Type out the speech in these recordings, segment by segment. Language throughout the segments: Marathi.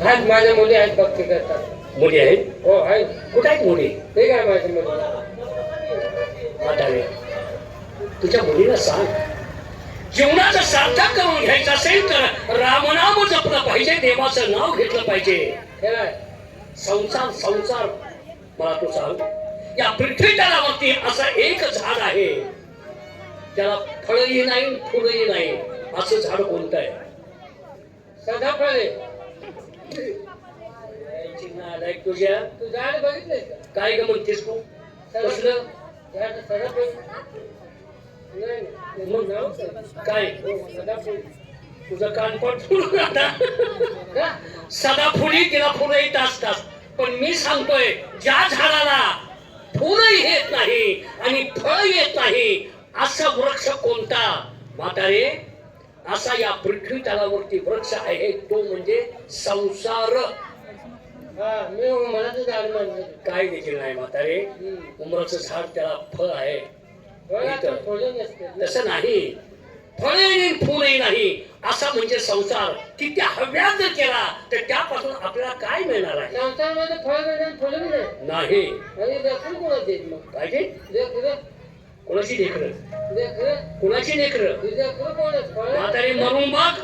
आहेत माझ्या मुली आहेत भक्ती करतात. मुली आहेत? हो आहेत. कुठे आहेत मुली? ते काय माझ्या मुली? तुझ्या मुलीला सांग. जीवनाचं सार्थक करून घ्यायचं असेल तर रामनाम जपलं पाहिजे देवाचं नाव घेतलं पाहिजे. संसार संसार. मला तू सांग. या पृथ्वी तलावरती असं एक झाड आहे. त्याला फळही नाही फुलही नाही. असं झाड कोणतं आहे? सदाफळे. याची नालायक तुझ्या बघितलंय का काय ग म्हणतेस तू कसलं झाड नाही नाही. मग नाव काय? काय फुल आता का? सदा फुली तिला फुलं येत असतात पण मी सांगतोय ज्या झाडाला फुलंही येत नाही आणि फळ येत नाही असा वृक्ष कोणता म्हातारे असा या पृथ्वी तलावरती वृक्ष आहे तो म्हणजे संसार. मी मनाचं झाड म्हणतो काय देखील नाही म्हातारे. उमराचं झाड त्याला फळ आहे. फळं तसं नाही. फळे फुलही नाही. असा म्हणजे संसार. की त्या हव्या जर केला तर त्यापासून आपल्याला काय मिळणार आहे? संसारामध्ये फळ भेटेल फुलं बी नाही. पाहिजे? कोणाची लेकर? कोणाची लेकर? म्हातारी मरून बघ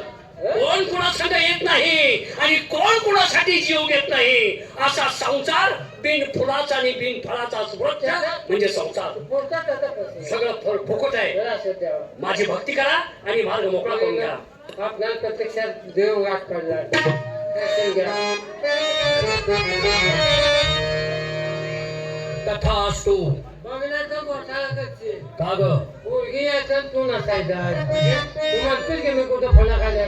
कोण कुणासंग येत नाही? आणि कोण कुणासाठी जीव घेत नाही? असा संसार बिन फुलाचा आणि बिन फळाचा वृक्ष म्हणजे संसार. सगळं फळ फुकट आहे. माझी भक्ती करा आणि मार्ग मोकळा करून घ्या. आपल्याला प्रत्यक्षात देव गाठ पडला. तथा असतो का ग पोरगी यायचं तू नसायचा तू म्हणतोय की मी कुठं फळा खाल्या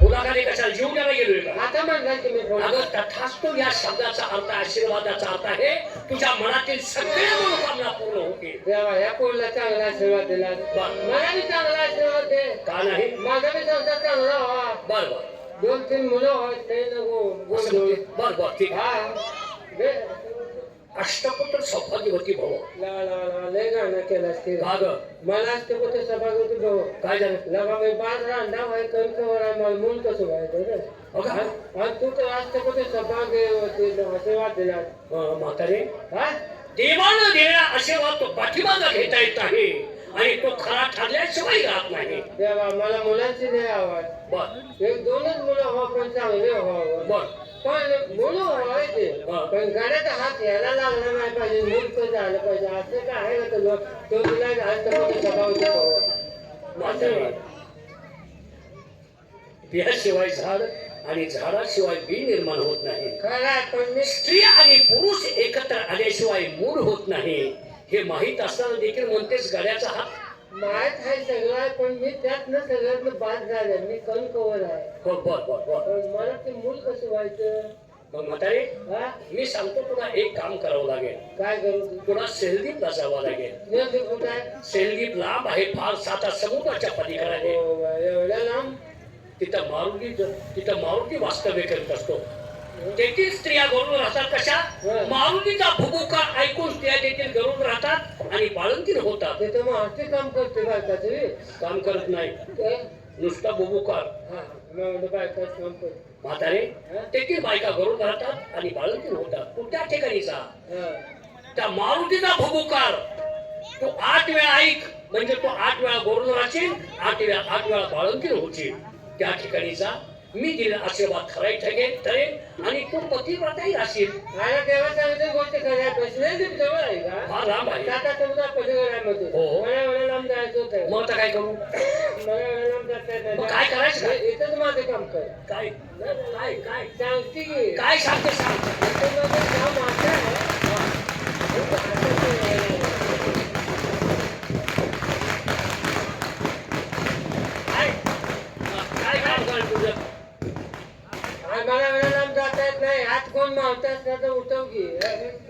फुलाखाली कशाला? जीव द्यायला गेलोय का? आता म्हणला की मी अगं तथास्तु या शब्दाचा अर्थ आशीर्वादाचा अर्थ आहे तुझ्या मनातील सगळ्या मनोकामना पूर्ण होतील देवा या पोरीला चांगला आशीर्वाद दिला. मला बी चांगला आशीर्वाद दे. का नाही? माझा बी संसार चांगला बर बर. दोन तीन मुलं ते नको. बर बर ठीक हा. दे. अष्टपुत्र सौभाग्यवती भव. ला ला ला लय गाणं केलं ते का ग मला असते कुठे सभागती भाऊ काय झालं? लगा मी बाज रांडा व्हाय कण कवर आहे मला मूल कसं व्हायचं रे आणि तू तर असते कुठे सभाग्य होती आशीर्वाद दिला म्हातारे. हा? देवानं दिलेला आशीर्वाद तो पाठीमागा घेता येत आहे. आणि तो खरा ठरल्याशिवाय राहत नाही. देवा मला मुलांची नाही आवाज बर. एक दोनच मुलं हवा पण चांगले व्हावं. बर. पण मुलं व्हायचे. पण गाड्याचा हात यायला लागला नाही पाहिजे मूल तर झालं पाहिजे. असं काय आहे तुला तो तुला भाऊ म्हातारे बियाशिवाय झाड आणि झाडाशिवाय बी निर्माण होत नाही. खरं पण स्त्री आणि पुरुष एकत्र आल्याशिवाय मूळ होत नाही. हे माहीत असताना देखील म्हणतेस गड्याचा हात माहीत आहे सगळं पण मी त्यातनं सगळ्यातनं बाद झालं मी कण कवर आहे. हो बर बर बर. पण मला ते मूल कसं व्हायचं? मग म्हातारे हा? मी सांगतो तुला एक काम करावं लागेल. काय करू? तू तुला सेलदीपला जावं लागेल. कुठं आहे सेलदीप लांब आहे फार साता समुद्राच्या पलीकडे आहे. हो, एवढ्या लांब? तिथं मारुती तिथं मारुती वास्तव्य करत असतो. तेथील स्त्रिया गरून राहतात कशा. मारुतीचा फुबुका ऐकून स्त्रिया देखील गरून राहतात आणि बाळंतीन होतात. तिथं मग आरती काम करते बायकाची काम करत नाही. ते नुसता बुबुकार म्हातारे? तेथील बायका घरून राहतात आणि बाळंतीन होतात. तू त्या ठिकाणी जा? हा. त्या मारुतीचा भुबुकार तू आठ वेळा ऐक. म्हणजे तू आठ वेळा गोरून राहशील आठ वेळा आठ वेळा बाळंतीन होशील. त्या ठिकाणी जा. मी दिलेला आशीर्वाद खराई ठरेल ठरेल आणि तू पतिव्रताही राहशील मला देवा सांगितली गोष्ट खऱ्या प्रश्न जवळ आहे का? हा लांब आहे. हो. मला एवढं लांब जायचं होतं. मग आता काय करू? मला एवढं लांब जाता येत नाही. मग काय करायचं? काय? इथंच माझं काम कर. काय? काय? काय? सांगते की. काय सांगते? सांग. इथं माझं काम असं आहे खूप असं आहे. काय काय काम कर तुझं आणि मला एवढं लांब जाता येत नाही हात कोण मावता असला तर उठव की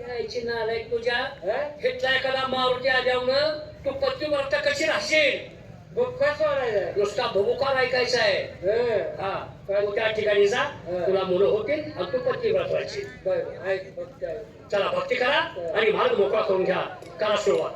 यायची नालायक तुझ्या हं? घेतला एखादा मारुती आल्यावर तू पतिव्रता कशी राहशील? बुक्का सोडायचा नुसता भुबुकार ऐकायचा आहे? हं. हा तू त्या ठिकाणी जा. तुला मुलं होतील आणि तू फक्त ऐक. चला भक्ती करा आणि मार्ग मोकळा करून घ्या. करा सुरुवात.